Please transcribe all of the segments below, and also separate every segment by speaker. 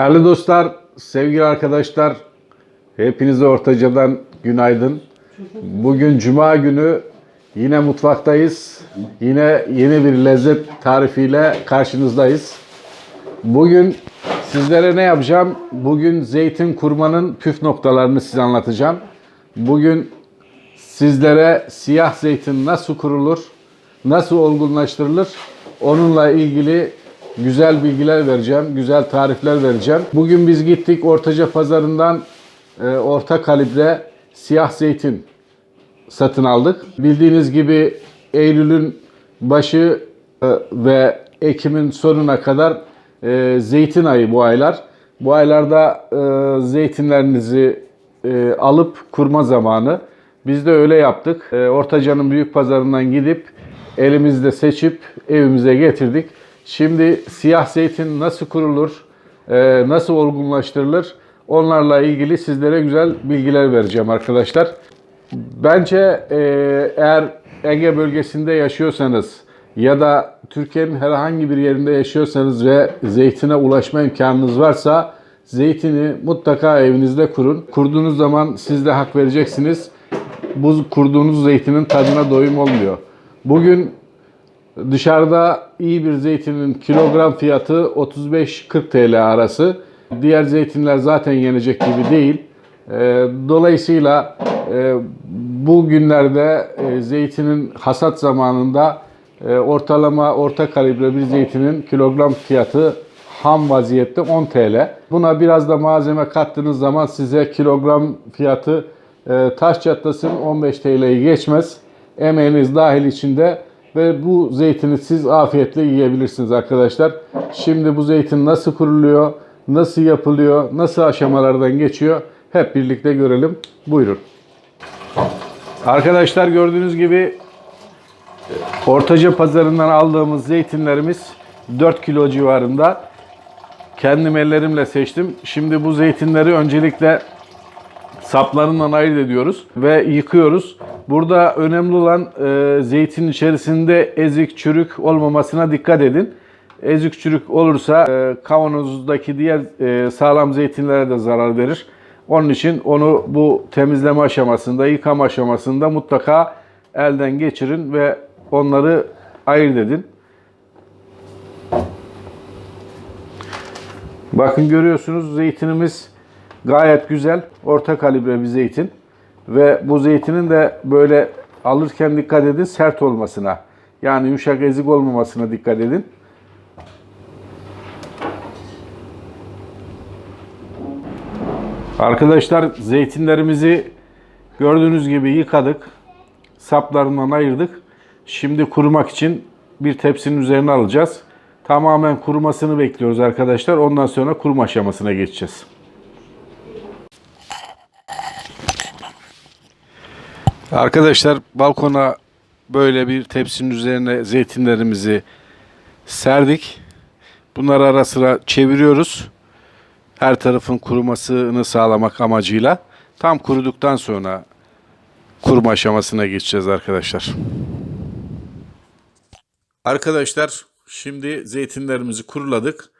Speaker 1: Değerli dostlar, sevgili arkadaşlar, hepinize Ortaca'dan günaydın. Bugün Cuma günü yine mutfaktayız. Yine yeni bir lezzet tarifiyle karşınızdayız. Bugün sizlere ne yapacağım? Bugün zeytin kurmanın püf noktalarını size anlatacağım. Bugün sizlere siyah zeytin nasıl kurulur, nasıl olgunlaştırılır onunla ilgili güzel bilgiler vereceğim, güzel tarifler vereceğim. Bugün biz gittik Ortaca Pazarından e, orta kalibre siyah zeytin satın aldık. Bildiğiniz gibi Eylül'ün başı e, ve Ekim'in sonuna kadar e, zeytin ayı bu aylar. Bu aylarda e, zeytinlerinizi e, alıp kurma zamanı. Biz de öyle yaptık. E, Ortaca'nın büyük pazarından gidip elimizde seçip evimize getirdik. Şimdi siyah zeytin nasıl kurulur, e, nasıl olgunlaştırılır onlarla ilgili sizlere güzel bilgiler vereceğim arkadaşlar. Bence e, eğer Ege bölgesinde yaşıyorsanız ya da Türkiye'nin herhangi bir yerinde yaşıyorsanız ve zeytine ulaşma imkanınız varsa zeytini mutlaka evinizde kurun. Kurduğunuz zaman siz de hak vereceksiniz. Bu kurduğunuz zeytinin tadına doyum olmuyor. Bugün dışarıda iyi bir zeytinin kilogram fiyatı 35-40 TL arası. Diğer zeytinler zaten yenecek gibi değil. Ee, Dolayısıyla e, bu günlerde e, zeytinin hasat zamanında e, ortalama orta kalibre bir zeytinin kilogram fiyatı ham vaziyette 10 TL. Buna biraz da malzeme kattığınız zaman size kilogram fiyatı taş çatlasın 15 TL'yi geçmez. Emeğiniz dahil içinde ve bu zeytini siz afiyetle yiyebilirsiniz arkadaşlar. Şimdi bu zeytin nasıl kuruluyor, nasıl yapılıyor, nasıl aşamalardan geçiyor hep birlikte görelim. Buyurun. Arkadaşlar gördüğünüz gibi Ortaca pazarından aldığımız zeytinlerimiz 4 kilo civarında. Kendim ellerimle seçtim. Şimdi bu zeytinleri öncelikle saplarından ayırt ediyoruz ve yıkıyoruz. Burada önemli olan e, zeytin içerisinde ezik, çürük olmamasına dikkat edin. Ezik, çürük olursa e, kavanozdaki diğer e, sağlam zeytinlere de zarar verir. Onun için onu bu temizleme aşamasında, yıkama aşamasında mutlaka elden geçirin ve onları ayırt edin. Bakın görüyorsunuz zeytinimiz gayet güzel. Orta kalibre bir zeytin. Ve bu zeytinin de böyle alırken dikkat edin sert olmasına. Yani yumuşak ezik olmamasına dikkat edin. Arkadaşlar zeytinlerimizi gördüğünüz gibi yıkadık. Saplarından ayırdık. Şimdi kurumak için bir tepsinin üzerine alacağız. Tamamen kurumasını bekliyoruz arkadaşlar. Ondan sonra kuruma aşamasına geçeceğiz. Arkadaşlar balkona böyle bir tepsinin üzerine zeytinlerimizi serdik. Bunları ara sıra çeviriyoruz. Her tarafın kurumasını sağlamak amacıyla. Tam kuruduktan sonra kuruma aşamasına geçeceğiz arkadaşlar. Arkadaşlar şimdi zeytinlerimizi kuruladık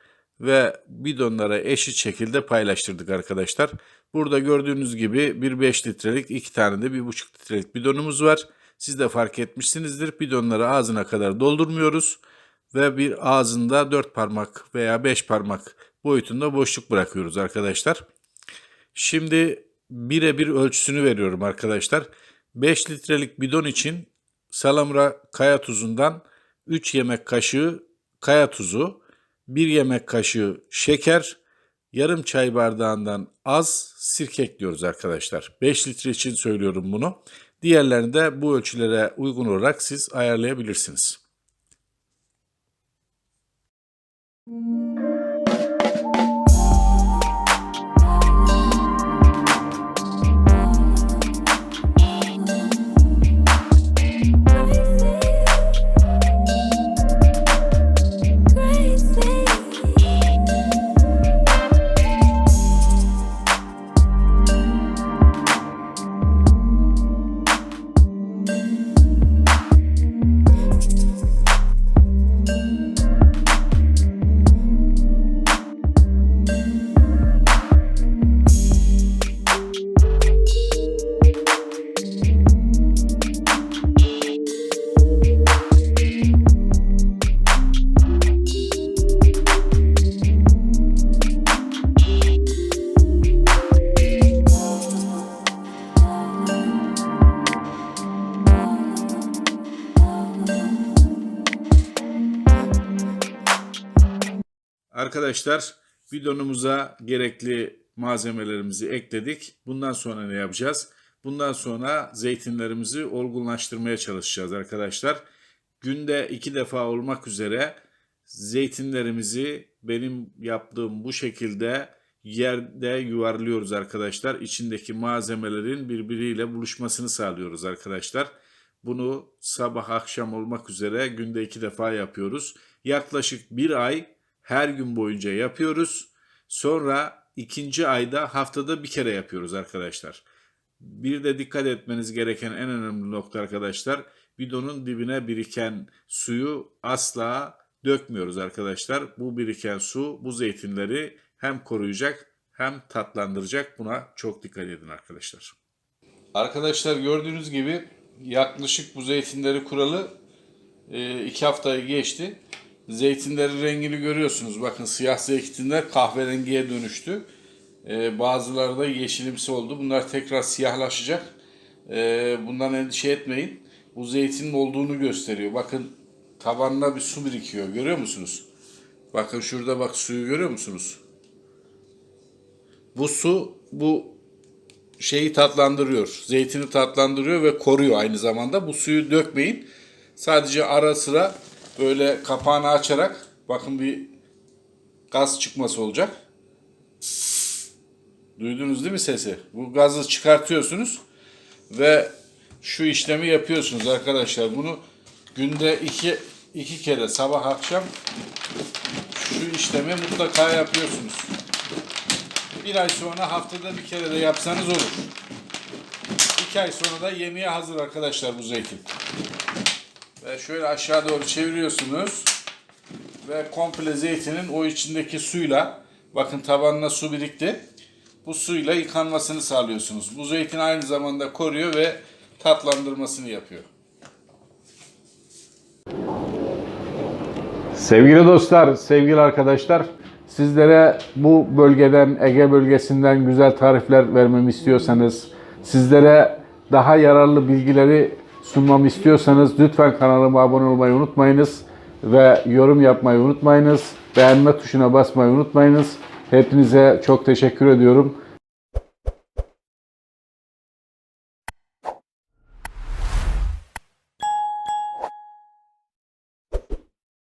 Speaker 1: ve bidonlara eşit şekilde paylaştırdık arkadaşlar. Burada gördüğünüz gibi bir 5 litrelik iki tane de 1,5 litrelik bidonumuz var. Siz de fark etmişsinizdir. Bidonları ağzına kadar doldurmuyoruz ve bir ağzında 4 parmak veya 5 parmak boyutunda boşluk bırakıyoruz arkadaşlar. Şimdi birebir ölçüsünü veriyorum arkadaşlar. 5 litrelik bidon için salamura kaya tuzundan 3 yemek kaşığı kaya tuzu, 1 yemek kaşığı şeker, yarım çay bardağından az sirke ekliyoruz arkadaşlar. 5 litre için söylüyorum bunu. Diğerlerini de bu ölçülere uygun olarak siz ayarlayabilirsiniz. Arkadaşlar bidonumuza gerekli malzemelerimizi ekledik. Bundan sonra ne yapacağız? Bundan sonra zeytinlerimizi olgunlaştırmaya çalışacağız arkadaşlar. Günde iki defa olmak üzere zeytinlerimizi benim yaptığım bu şekilde yerde yuvarlıyoruz arkadaşlar. İçindeki malzemelerin birbiriyle buluşmasını sağlıyoruz arkadaşlar. Bunu sabah akşam olmak üzere günde iki defa yapıyoruz. Yaklaşık bir ay her gün boyunca yapıyoruz. Sonra ikinci ayda haftada bir kere yapıyoruz arkadaşlar. Bir de dikkat etmeniz gereken en önemli nokta arkadaşlar. Bidonun dibine biriken suyu asla dökmüyoruz arkadaşlar. Bu biriken su bu zeytinleri hem koruyacak hem tatlandıracak. Buna çok dikkat edin arkadaşlar. Arkadaşlar gördüğünüz gibi yaklaşık bu zeytinleri kuralı e, iki haftayı geçti. Zeytinlerin rengini görüyorsunuz. Bakın siyah zeytinler kahverengiye dönüştü. E, bazıları da yeşilimsi oldu. Bunlar tekrar siyahlaşacak. E, bundan endişe etmeyin. Bu zeytinin olduğunu gösteriyor. Bakın tabanına bir su birikiyor. Görüyor musunuz? Bakın şurada bak suyu görüyor musunuz? Bu su bu şeyi tatlandırıyor. Zeytini tatlandırıyor ve koruyor aynı zamanda. Bu suyu dökmeyin. Sadece ara sıra böyle kapağını açarak bakın bir gaz çıkması olacak. Duydunuz değil mi sesi? Bu gazı çıkartıyorsunuz ve şu işlemi yapıyorsunuz arkadaşlar. Bunu günde iki, iki kere sabah akşam şu işlemi mutlaka yapıyorsunuz. Bir ay sonra haftada bir kere de yapsanız olur. İki ay sonra da yemeğe hazır arkadaşlar bu zeytin. Ve şöyle aşağı doğru çeviriyorsunuz. Ve komple zeytinin o içindeki suyla bakın tabanına su birikti. Bu suyla yıkanmasını sağlıyorsunuz. Bu zeytin aynı zamanda koruyor ve tatlandırmasını yapıyor. Sevgili dostlar, sevgili arkadaşlar, sizlere bu bölgeden, Ege bölgesinden güzel tarifler vermemi istiyorsanız, sizlere daha yararlı bilgileri sunmamı istiyorsanız lütfen kanalıma abone olmayı unutmayınız ve yorum yapmayı unutmayınız. Beğenme tuşuna basmayı unutmayınız. Hepinize çok teşekkür ediyorum.